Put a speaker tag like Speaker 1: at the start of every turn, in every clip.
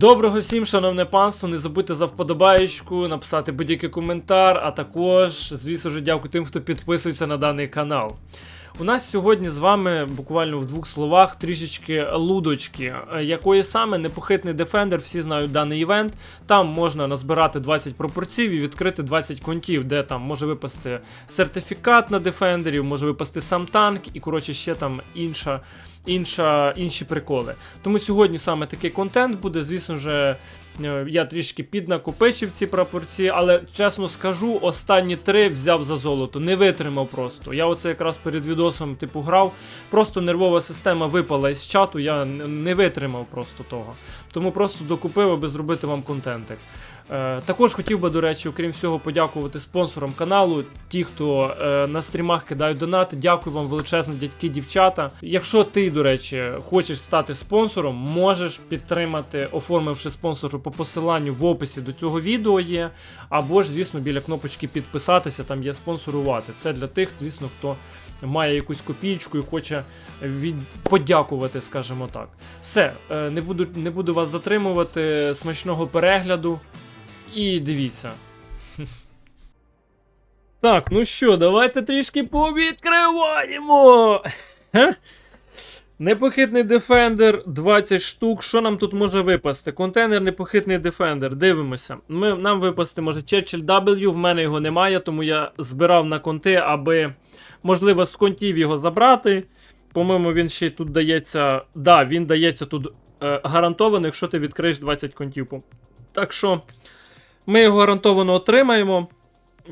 Speaker 1: Доброго всім, шановне панство, не забудьте за вподобаєчку, написати будь-який коментар, а також, звісно ж, дякую тим, хто підписується на даний канал. У нас сьогодні з вами буквально в двох словах трішечки лудочки, е, якої саме непохитний Defender, всі знають даний івент. Там можна назбирати 20 пропорцій і відкрити 20 контів, де там може випасти сертифікат на Defender, може випасти сам танк і коротше ще там інша, інша, інші приколи. Тому сьогодні саме такий контент буде, звісно ж. е, Я трішки піднакопичив ці пропорції, але чесно скажу, останні три взяв за золото, не витримав просто. Я оце якраз перед відосом типу грав, просто нервова система випала із чату, я не витримав просто того. Тому просто докупив, аби зробити вам контентик. Е, також хотів би, до речі, окрім всього, подякувати спонсорам каналу, ті, хто е, на стрімах кидають донати. Дякую вам величезно, дядьки, дівчата. Якщо ти, до речі, хочеш стати спонсором, можеш підтримати, оформивши спонсору по посиланню в описі до цього відео є. Або ж, звісно, біля кнопочки підписатися, там є спонсорувати. Це для тих, звісно, хто має якусь копійку і хоче від... подякувати, скажімо так. Все, е, не буду, не буду вас затримувати. Смачного перегляду. І дивіться. Так, ну що, давайте трішки повідкриваємо. Непохитний Defender 20 штук. Що нам тут може випасти? Контейнер непохитний Defender. Дивимося. Ми, нам випасти може Churchill W, в мене його немає, тому я збирав на конти, аби, можливо, з контів його забрати. По-моєму, він ще тут дається. Да, він дається тут е, гарантовано, якщо ти відкриєш 20 контів. Так що. Ми його гарантовано отримаємо.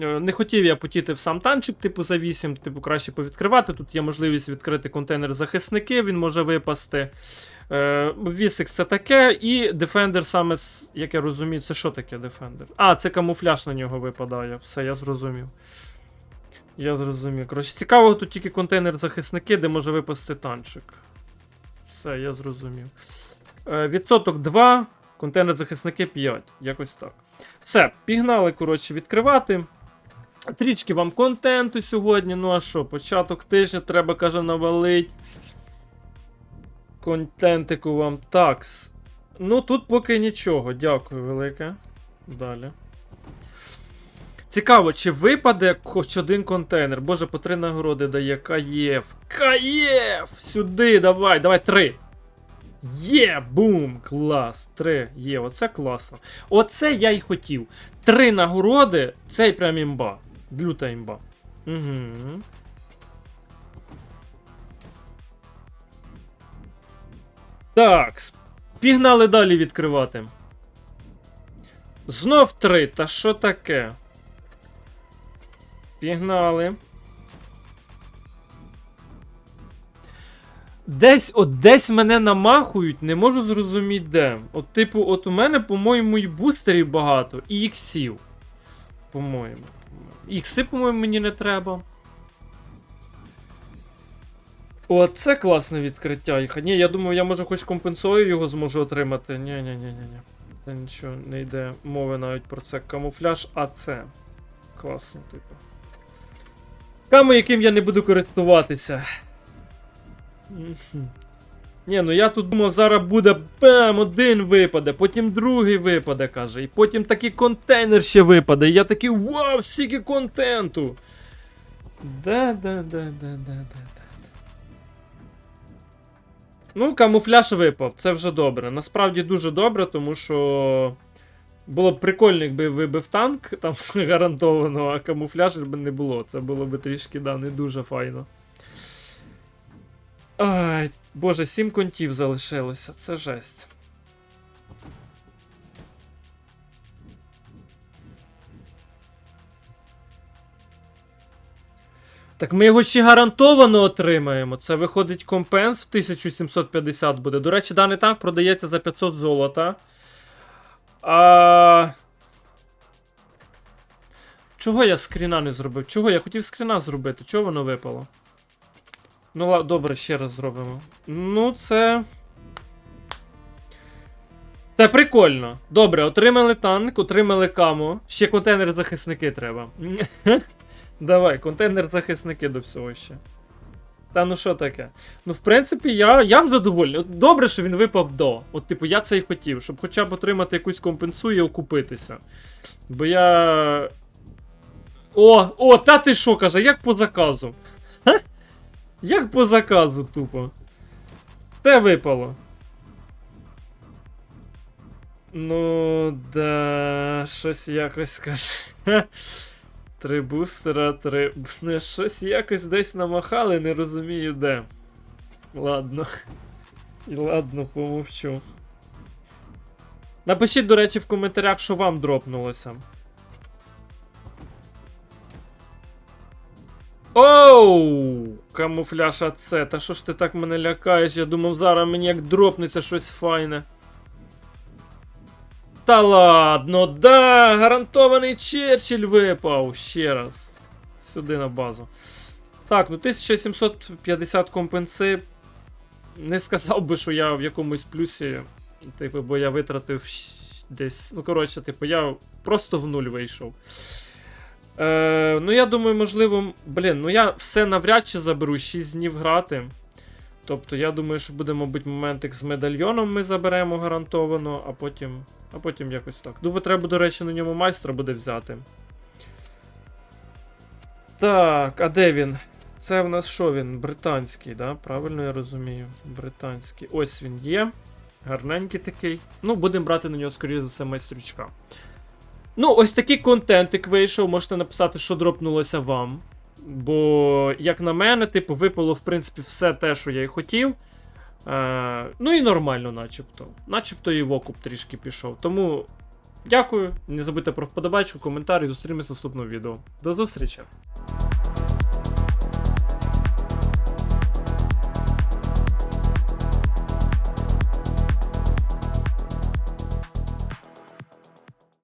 Speaker 1: Е, Не хотів я потіти в сам танчик, типу за 8, типу краще повідкривати. Тут є можливість відкрити контейнер захисники, він може випасти. Е, Вісик це таке, і Defender саме, як я розумію, це що таке Defender? А, це камуфляж на нього випадає. Все, я зрозумів. Я зрозумів. Коротше, цікаво, тут тільки контейнер захисники, де може випасти танчик. Все, я зрозумів. Е, відсоток 2, контейнер захисники 5. Якось так. Все, пігнали, коротше, відкривати. Трічки вам контенту сьогодні. Ну а що, початок тижня треба, каже, навалить. Контентику вам такс. Ну, тут поки нічого. Дякую велике. Далі. Цікаво, чи випаде хоч один контейнер. Боже, по три нагороди дає Каєв. Каєв! Сюди, давай, давай, три. Є, бум! Клас! Три. Є, оце класно. Оце я й хотів. Три нагороди, це прям імба. Люта імба. Угу. Так, пігнали далі відкривати. Знов три, та що таке? Пігнали. Десь, от десь мене намахують, не можу зрозуміти де. От, типу, от у мене, по-моєму, і бустерів багато, і іксів. По-моєму. Ікси, по-моєму, мені не треба. О, це класне відкриття. Ні, я думаю, я може хоч компенсую його зможу отримати. Ні, ні, ні, ні, ні. Та нічого не йде мови навіть про це. Камуфляж АЦ. Класно, типу. Камо, яким я не буду користуватися. Ні, ну я тут думав, зараз буде бам, один випаде, потім другий випаде, каже. І потім такий контейнер ще випаде. І я такий вау, стільки контенту. Да, да, да, да, да, да, да. Ну, камуфляж випав, це вже добре. Насправді дуже добре, тому що. Було б прикольно, якби вибив танк, там гарантовано, а камуфляж би не було. Це було б трішки да, не дуже файно. Ай, боже, сім контів залишилося, це жесть. Так ми його ще гарантовано отримаємо. Це виходить компенс в 1750 буде. До речі, даний танк продається за 500 золота. А... Чого я скріна не зробив? Чого? Я хотів скріна зробити. Чого воно випало? Ну, добре, ще раз зробимо. Ну, це. Це прикольно. Добре, отримали танк, отримали камо. Ще контейнер захисники треба. Давай, контейнер захисники до всього ще. Та ну що таке? Ну, в принципі, я, я. От Добре, що він випав до. От, типу, я це і хотів, щоб хоча б отримати якусь компенсую і окупитися. Бо я. О, о, та ти що каже, як по заказу? Як по заказу, тупо. Те випало. Ну, да, щось якось скаже. Три бустера, три. Не, щось якось десь намахали, не розумію де. Ладно. І ладно, помовчу. Напишіть, до речі, в коментарях, що вам дропнулося. Оу! Камуфляж АЦ. Та що ж ти так мене лякаєш? Я думав, зараз мені як дропнеться щось файне. Та ладно, да, гарантований Черчилль випав. Ще раз. Сюди на базу. Так, ну 1750 компенси. Не сказав би, що я в якомусь плюсі. Типу, бо я витратив десь. Ну, коротше, типу, я просто в нуль вийшов. Е, ну, я думаю, можливо. Блін, ну я все навряд чи заберу 6 днів грати. Тобто, я думаю, що буде, мабуть, моментик з медальйоном ми заберемо гарантовано, а потім. А потім якось так. Думаю, треба, до речі, на ньому майстра буде взяти. Так, а де він? Це в нас що він? Британський, да? Правильно я розумію. Британський. Ось він є. Гарненький такий. Ну, будемо брати на нього, скоріше за все, майстрючка. Ну, ось такий контентик вийшов. Можете написати, що дропнулося вам. Бо, як на мене, типу, випало, в принципі, все те, що я й хотів. Е, ну і нормально, начебто. Начебто і в окуп трішки пішов. Тому дякую. Не забудьте про вподобайку, коментар і зустрінемось в наступному відео. До зустрічі!